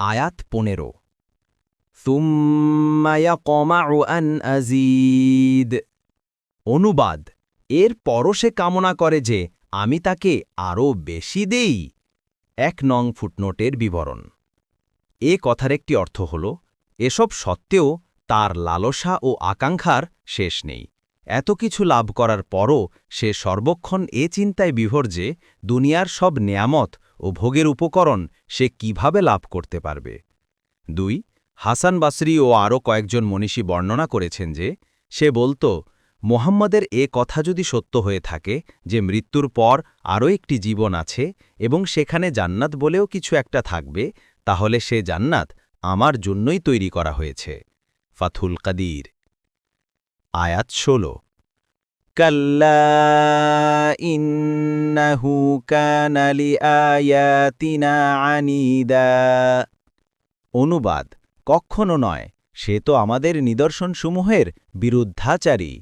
আয়াত পনেরো। সুম্মায়াকমাউ আন আজিদ অনুবাদ, এর পরও সে কামনা করে যে আমি তাকে আরও বেশি দেই। এক নং ফুটনোটের বিবরণ। এ কথার একটি অর্থ হল, এসব সত্ত্বেও তার লালসা ও আকাঙ্ক্ষার শেষ নেই। এত কিছু লাভ করার পরও সে সর্বক্ষণ এ চিন্তায় বিভোর যে দুনিয়ার সব নেয়ামত ও ভোগের উপকরণ সে কীভাবে লাভ করতে পারবে। দুই, হাসান বাসরি ও আরও কয়েকজন মনীষী বর্ণনা করেছেন যে, সে বলত, মোহাম্মদের এ কথা যদি সত্য হয়ে থাকে যে মৃত্যুর পর আরও একটি জীবন আছে এবং সেখানে জান্নাত বলেও কিছু একটা থাকবে, তাহলে সে জান্নাত আমার জন্যই তৈরি করা হয়েছে। ফাথুল কাদির। আয়াত ষোলো। কাল্লা ইন্নাহু কানালি আয়াতিনা আনিদা অনুবাদ কখনো নয় সে তো আমাদের নিদর্শনসমূহের বিরুদ্ধাচারী।